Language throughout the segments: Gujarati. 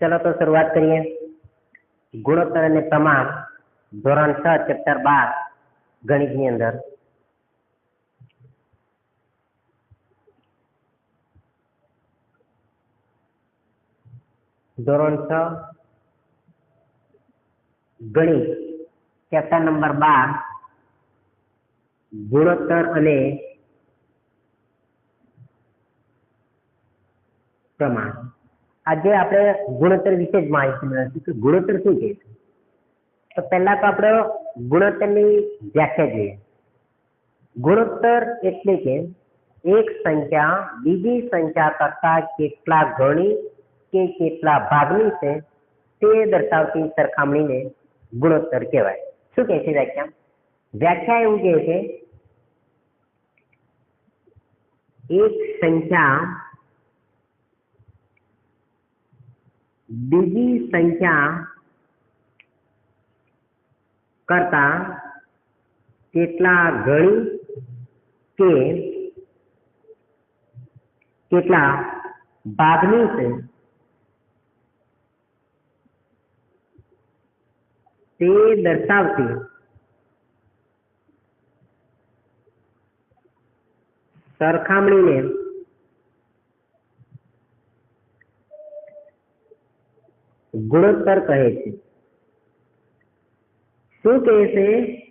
ચલો તો શરૂઆત કરીએ. ગુણોત્તર અને પ્રમાણ, ધોરણ છ ચેપ્ટર બાર, ગણિતની અંદર. ધોરણ છ, ગણિત ચેપ્ટર નંબર બાર, ગુણોત્તર અને પ્રમાણ. આજે આપણે ગુણોત્તર વિશે જ માહિતી મેળવીશું કે ગુણોત્તર શું છે? તો પહેલા તો આપણે ગુણોત્તરની વ્યાખ્યા જોઈએ. ગુણોત્તર એટલે કે એક સંખ્યા બીજી સંખ્યા કરતા કેટલા ગણી કે કેટલા ભાગની છે તે દર્શાવતી સરખામણીને ગુણોત્તર કહેવાય. શું કહે છે વ્યાખ્યા? વ્યાખ્યા એવું કહે છે, એક સંખ્યા બીજી સંખ્યા કરતા કેટલા ગણી કે કેટલા ભાગની છે? તે દર્શાવતી સરખામણીને ગુણોત્તર કહે છે. શું કહે છે?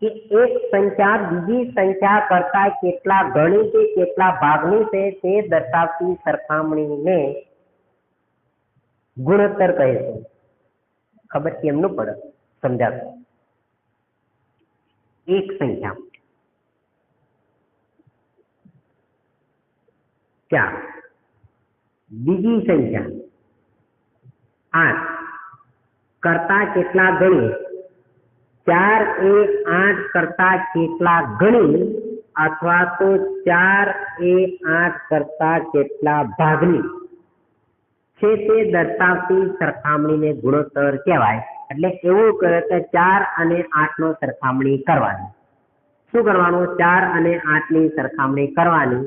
કે એક સંખ્યા બીજી સંખ્યા કરતા કેટલા ગણી કે કેટલા ભાગની છે તે દર્શાવતી સરખામણીને ગુણોત્તર કહે છે. ખબર કેમનું પડે સમજાતું? એક સંખ્યા. ચાર. બીજી સંખ્યા. આઠ. કરતા કેટલા ગણી? ચાર એ આઠ કરતા કેટલા ગણી? અથવા તો ચાર એ આઠ કરતા કેટલા ભાગની? છે તે દર્શાવતી સરખામણીને ગુણોત્તર કહેવાય. એટલે એવું કરે કે ચાર અને આઠ નો સરખામણી કરવાની. શું કરવાનું? ચાર અને આઠની સરખામણી કરવાની.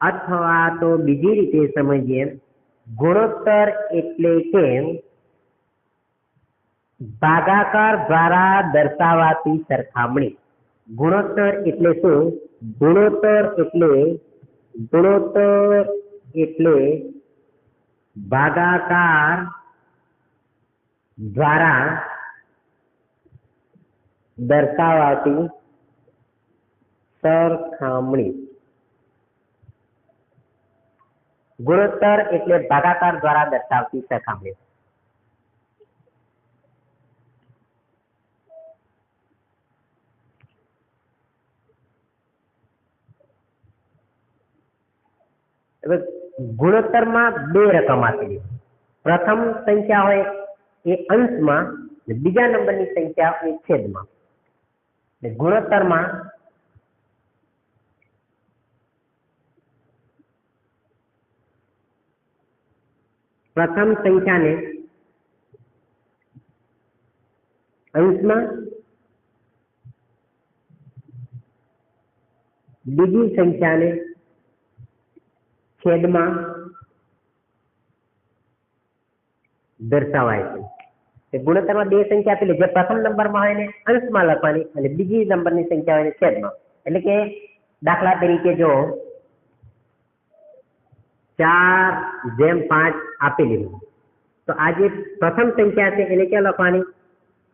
અથવા તો બીજી રીતે સમજીએ. ગુણોત્તર એટલે કે ભાગાકાર દ્વારા દર્શાવાતી સરખામણી. ગુણોત્તર એટલે શું? ગુણોત્તર એટલે ગુણોત્તર એટલે ભાગાકાર દ્વારા દર્શાવાતી સરખામણી. ગુણોત્તર એટલે ભાગાકાર દ્વારા દર્શાવતી સરખામણી. હવે ગુણોત્તરમાં બે રકમ આપેલી પ્રથમ સંખ્યા હોય એ અંશમાં બીજા નંબરની સંખ્યા એ છેદમાં. ગુણોત્તરમાં પ્રથમ સંખ્યાને અંશમાં બીજી સંખ્યાને છેદમાં દર્શાવાય છે. ગુણોત્તરમાં બે સંખ્યા આપેલી જે પ્રથમ નંબરમાં હોય ને અંશમાં લખવાની અને બીજી નંબરની સંખ્યા હોય ને છેદમાં. એટલે કે દાખલા તરીકે જો ચાર જેમ પાંચ આપેલી તો આ પ્રથમ સંખ્યા છે, એને ક્યાં લખવાની?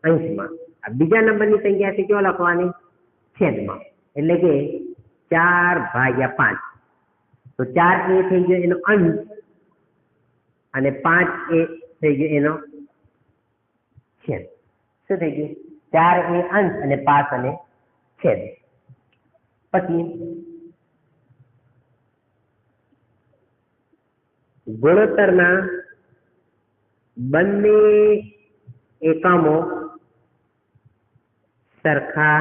અંશમાં. બીજા નંબરની સંખ્યા છે, ક્યાં લખવાની? છેદમાં. એટલે કે ચાર ભાગ્યા પાંચ. તો ચાર એ થઈ ગયો એનો અંશ, અને પાંચ એ થઈ ગયો એનો છેદ. શું થઈ ગયું? ચાર એ અંશ, અને પાંચ અને છેદ. પછી ગુણોત્તરના બંને એકમો સરખા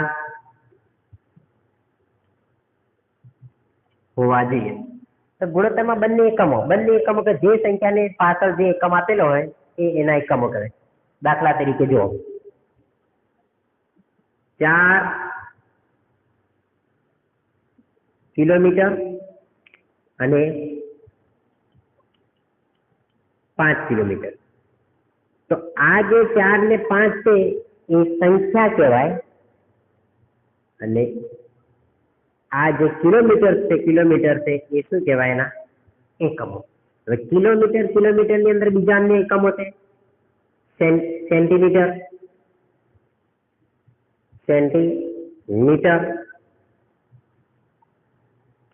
હોવા જોઈએ. તો ગુણોત્તરમાં બંને એકમો બંને એકમો કે જે સંખ્યાને પાછળ જે એકમ આપેલો હોય એ એના એકમો કરે દાખલા તરીકે જુઓ. ચાર કિલોમીટર અને પાંચ કિલોમીટર. તો આ જે ચાર ને પાંચ છે, એ સંખ્યા કહેવાય. અને આ જે કિલોમીટર છે કિલોમીટર છે, એ શું કહેવાય એના? એકમો. હવે કિલોમીટર કિલોમીટરની અંદર બીજા અન્ય એકમો છે. Sen- centimetre centimetre,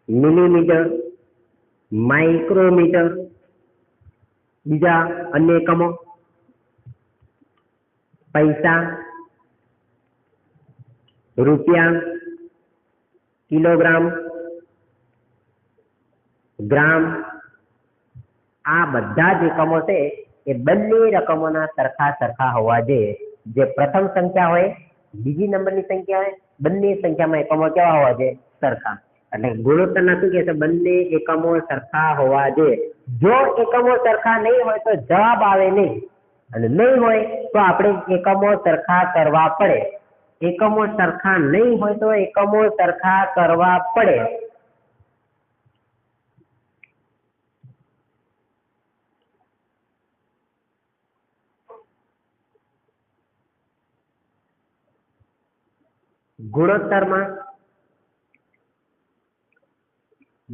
millimetre, micrometer બીજા અન્ય એકમો. પૈસા, રૂપિયા, કિલોગ્રામ, ગ્રામ, આ બધા જ એકમો છે એ બંને રકમોના સરખા સરખા હોવા જોઈએ. જે પ્રથમ સંખ્યા હોય, બીજી નંબરની સંખ્યા હોય, બંને સંખ્યામાં એકમો કેવા હોવા જોઈએ? સરખા. એટલે ગુણોત્તરના શું કહે છે બંને એકમો સરખા હોવા જોઈએ. જો એકમો સરખા નહીં હોય તો જવાબ આવે નહીં. અને નહીં હોય તો આપણે એકમો સરખા કરવા પડે. એકમો સરખા નહીં હોય તો એકમો સરખા કરવા પડે. ગુણોત્તરમાં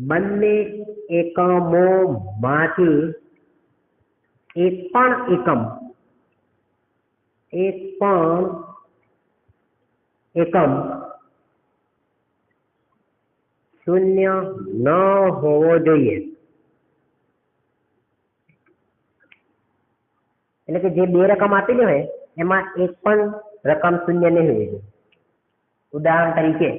બંને એકમોમાંથી એક પણ એકમ, એક પણ એકમ શૂન્ય ન હોવો જોઈએ. એટલે કે જે બે રકમ આપેલી હોય એમાં એક પણ રકમ શૂન્ય નહીં હોવી જોઈએ. ઉદાહરણ તરીકે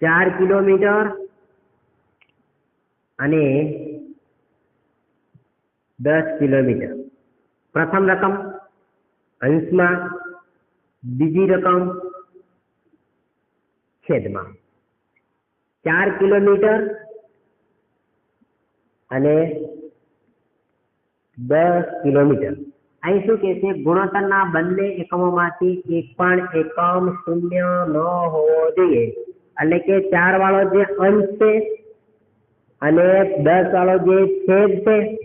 ચાર કિલોમીટર અને દસ કિલોમીટર. પ્રથમ રકમ અંશમાં, બીજી રકમ છેદમાં. ચાર કિલોમીટર અને દસ કિલોમીટર. અહીં શું કે છે? ગુણોત્તરના બંને એકમોમાંથી એક પણ એકમ શૂન્ય ન હોવો જોઈએ. એટલે કે ચાર વાળો જે અંશ છે અને દસ વાળો જે છેદ છે,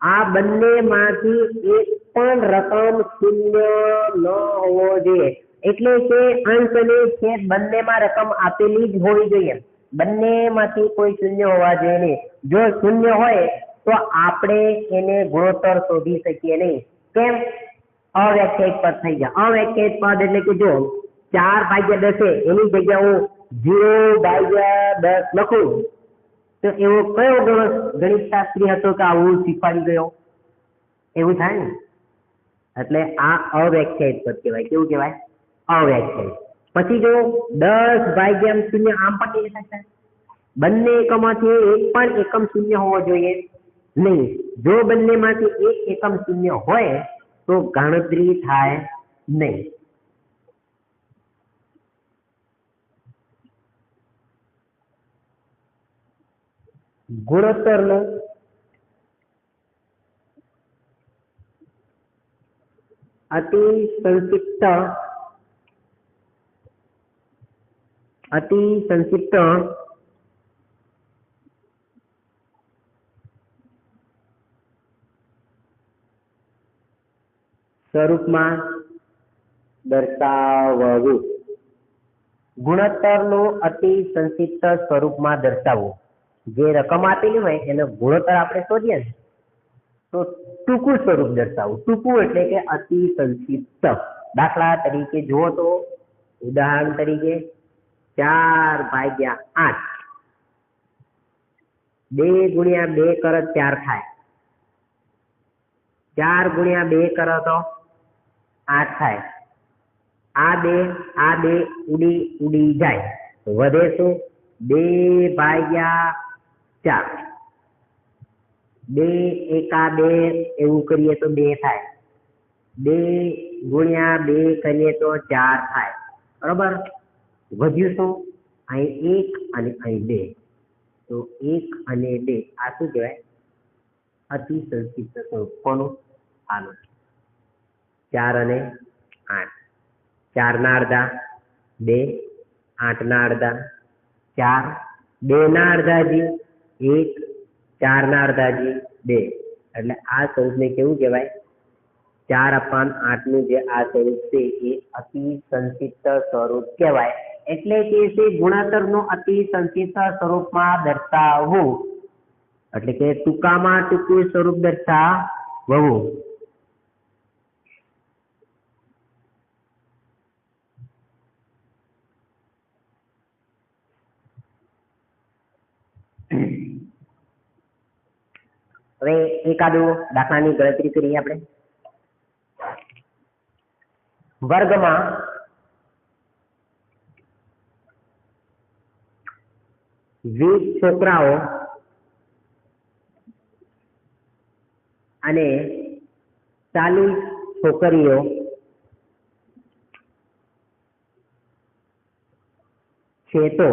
આ બંનેમાંથી એક પણ રકમ શૂન્ય ન હોવો જોઈએ. એટલે કે અંશ અને છેદ બંનેમાં રકમ આપેલી જ હોવી જોઈએ. બંનેમાંથી કોઈ શૂન્ય હોવા જોઈએ નહીં. જો શૂન્ય હોય, તો આપણે એને ગુણોત્તર શોધી શકીએ નહીં. કેમ? અવ્યાખ્યાયિત પદ થઈ ગયા. અવ્યાખ્યાયિત પદ એટલે કે જો ચાર ભાગ્યા દસે, એની જગ્યા હું જીરો ભાગ્યા દસ લખું. તો એવો કયો ગણ- ગણિત શાસ્ત્રી હતો કે આવું શીખવાડી ગયો? એવું થાય ને? એટલે આ અવ્યાખ્યાયિત પદ કહેવાય. કેવું કહેવાય? અવ્યાખ્યાયિત. પછી જો દસ ભાગ્યા શૂન્ય, આમ પણ કહી શકાય બંને એકમાંથી એક પણ એકમ શૂન્ય હોવો જોઈએ. નહીં. જો બંનેમાંથી એક એકમ શૂન્ય હોય, તો ગણતરી થાય નહીં. ગુણોત્તરનો અતિ સંક્ષિપ્ત અતિ સંક્ષિપ્ત સ્વરૂપમાં દર્શાવવું ગુણોત્તરનું અતિ સંક્ષિપ્ત સ્વરૂપમાં દર્શાવવું જે રકમ આપેલી હોય એનો ગુણોત્તર આપણે શોધીએ ને, તો ટૂંકું સ્વરૂપ દર્શાવવું ટૂંકું એટલે કે અતિ સંક્ષિપ્ત. દાખલા તરીકે જુઓ તો, ઉદાહરણ તરીકે ચાર ભાગ્યા આઠ. બે ગુણ્યા બે કરો ચાર થાય. ચાર ગુણ્યા બે કરો તો આઠ થાય. આ બે આ બે ઉડી ઉડી જાય. વધે શું? બે ભાગ્યા ચાર. બે એકા બે એવું કરીએ તો બે થાય. બે ગુણ્યા બે કરીએ તો ચાર થાય. બરોબર? વધ્યું શું? અહીં એક અને અહીં બે. તો એક અને બે. આ શું કહેવાય? અતિ સંક્ષિપ્ત સ્વરૂપ કોનું? આનું. ચાર અને આઠ. ચારના અડધા, બે, આઠના અડધા, ચાર. બે ના અડધા જી એક ચાર ના અડધાજી બે. એટલે આ સ્વરૂપને કેવું કહેવાય? ચાર અપાન આઠનું જે આ સ્વરૂપ છે, એ અતિ સંક્ષિપ્ત સ્વરૂપ કહેવાય. એટલે કે તે ગુણાકારનું અતિ સંક્ષિપ્ત સ્વરૂપમાં દર્શાવવું. એટલે કે ટૂંકામાં ટૂંકું સ્વરૂપ દર્શાવવું. હવે એકાદો દાખલાની ગણતરી કરીએ આપણે. વર્ગમાં વીસ છોકરાઓ અને ચાલીસ છોકરીઓ છે તો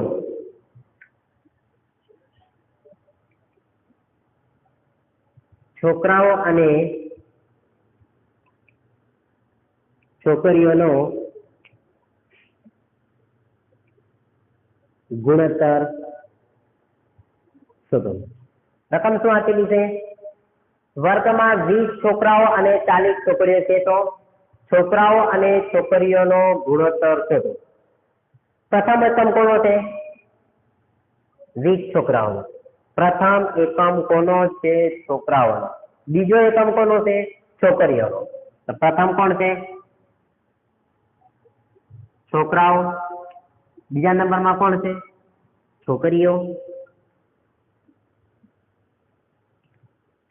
છોકરાઓ અને છોકરીઓનો ગુણોત્તર શોધો. રકમ શું આપેલી છે? વર્ગમાં વીસ છોકરાઓ અને ચાલીસ છોકરીઓ છે તો છોકરાઓ અને છોકરીઓનો ગુણોત્તર શોધો. પ્રથમ રકમ કોનો છે? વીસ છોકરાઓનો. પ્રથમ એકમ કોનો છે? છોકરાઓનો. બીજો એકમ કોનો છે? છોકરીઓનો. તો પ્રથમ કોણ છે? છોકરાઓ. બીજા નંબરમાં કોણ છે? છોકરીઓ.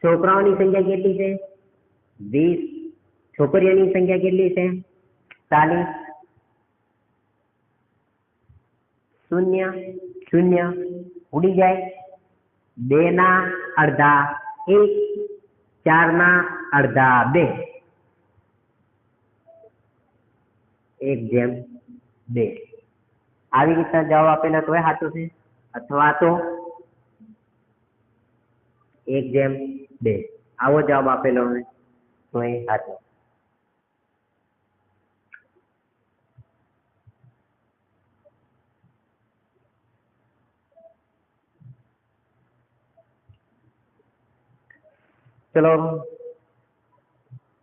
છોકરાઓની સંખ્યા કેટલી છે? વીસ. છોકરીઓની સંખ્યા કેટલી છે? ચાલીસ. શૂન્ય. શૂન્ય. ઉડી જાય. બે ના અડધા એક ચાર ના અડધા બે. એક જેમ બે. આવી રીતના જવાબ આપેલા તોય સાચું છે અથવા તો એક જેમ બે. આવો જવાબ આપેલો હોય તો એ સાચો. ચલો.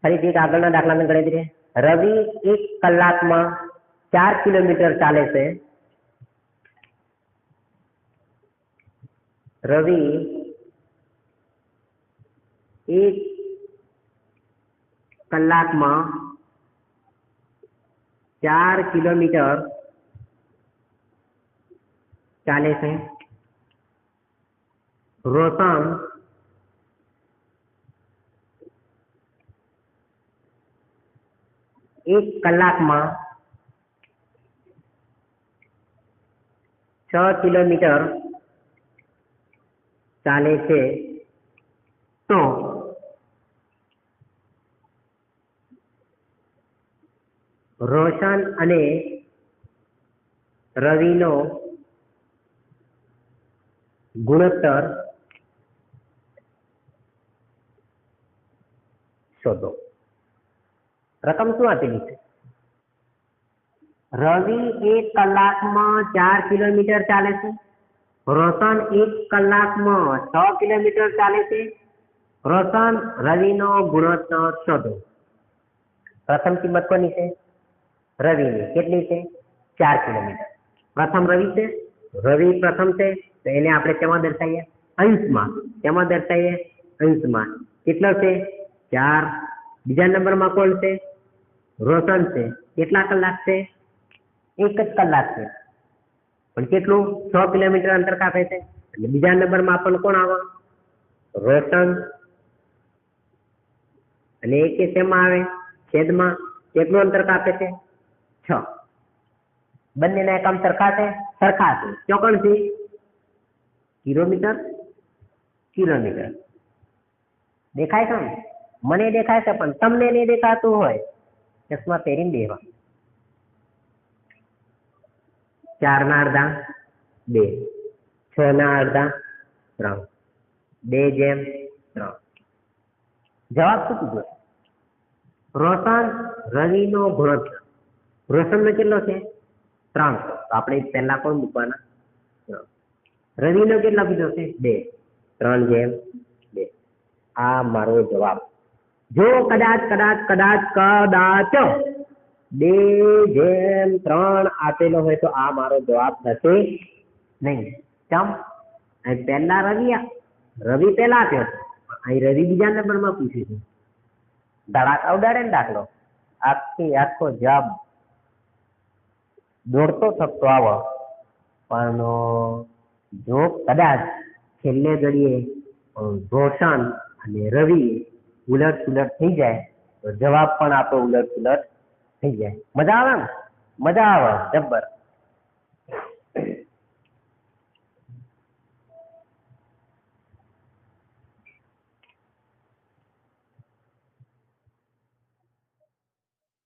ફરીથી એક આગળના દાખલાની ગણતરી રવિ એક કલાકમાં ચાર કિલોમીટર ચાલે છે. રવિ એક કલાકમાં ચાર કિલોમીટર ચાલે છે. રોશન એક કલાકમાં છ કિલોમીટર ચાલે છે. તો રોશન અને રવિનો ગુણોત્તર શોધો. રકમ શું આપેલી છે? રવિ એક કલાકમાં ચાર કિલોમીટર ચાલે છે. રોશન એક કલાકમાં છ કિલોમીટર ચાલે છે. રોશન રવિનો ગુણોત્તર શોધો. પ્રથમ કિંમત કોની છે? રવિની. કેટલી છે? ચાર કિલોમીટર. પ્રથમ રવિ છે? રવિ પ્રથમ છે. તો એને આપણે કેમાં દર્શાવીએ? અંશમાં. કેમાં દર્શાવીએ? અંશમાં. કેટલો છે? ચાર. બીજા નંબરમાં કોણ છે? રોશન છે. કેટલા કલાક છે? એક જ કલાક છે. પણ કેટલું? છ કિલોમીટર અંતર કાપે છે. એટલે બીજા નંબરમાં પણ કોણ આવે? રોશન. અને એક શેમાં આવે? છેદમાં. કેટલું અંતર કાપે છે? છ. બંનેના એકમ સરખા છે સરખા છે ચોકણથી કિલોમીટર? કિલોમીટર. દેખાય છે ને? મને દેખાય છે, પણ તમને નહીં દેખાતું હોય. ચશ્મા પહેરીને બેવા ચાર ના અડધા, બે. છ ના અડધા, ત્રણ. બે જેમ, ત્રણ. જવાબ શું કીધો? રોશન રવિનો ગુણોત્તર. રોશનનો કેટલો છે? ત્રણ. તો આપણે પહેલા કોણ મૂકવાના. ત્રણ. રવિનો કેટલા કીધો છે? બે. ત્રણ જેમ, બે. આ મારો જવાબ જો કદાચ કદાચ કદાચ કદાચ બે જેમ ત્રણ આપેલો હોય તો આ મારો જવાબ થશે નહીં. ચમ? અહીં પહેલા રવિ રવિ પહેલા આપ્યો અહીં રવિ બીજા નંબરમાં પૂછ્યું છે ધડાક અવડાડે ને દાખલો. આખી આખો જવાબ દોડતો થકતો આવો. પણ જો કદાચ છેલ્લે ઘડીએ અ, અને રવિ ઉલટ સુલટ થઈ જાય, તો જવાબ પણ આપણો ઉલટ સુલટ થઈ જાય. મજા આવે ને? મજા આવે, જબ્બર.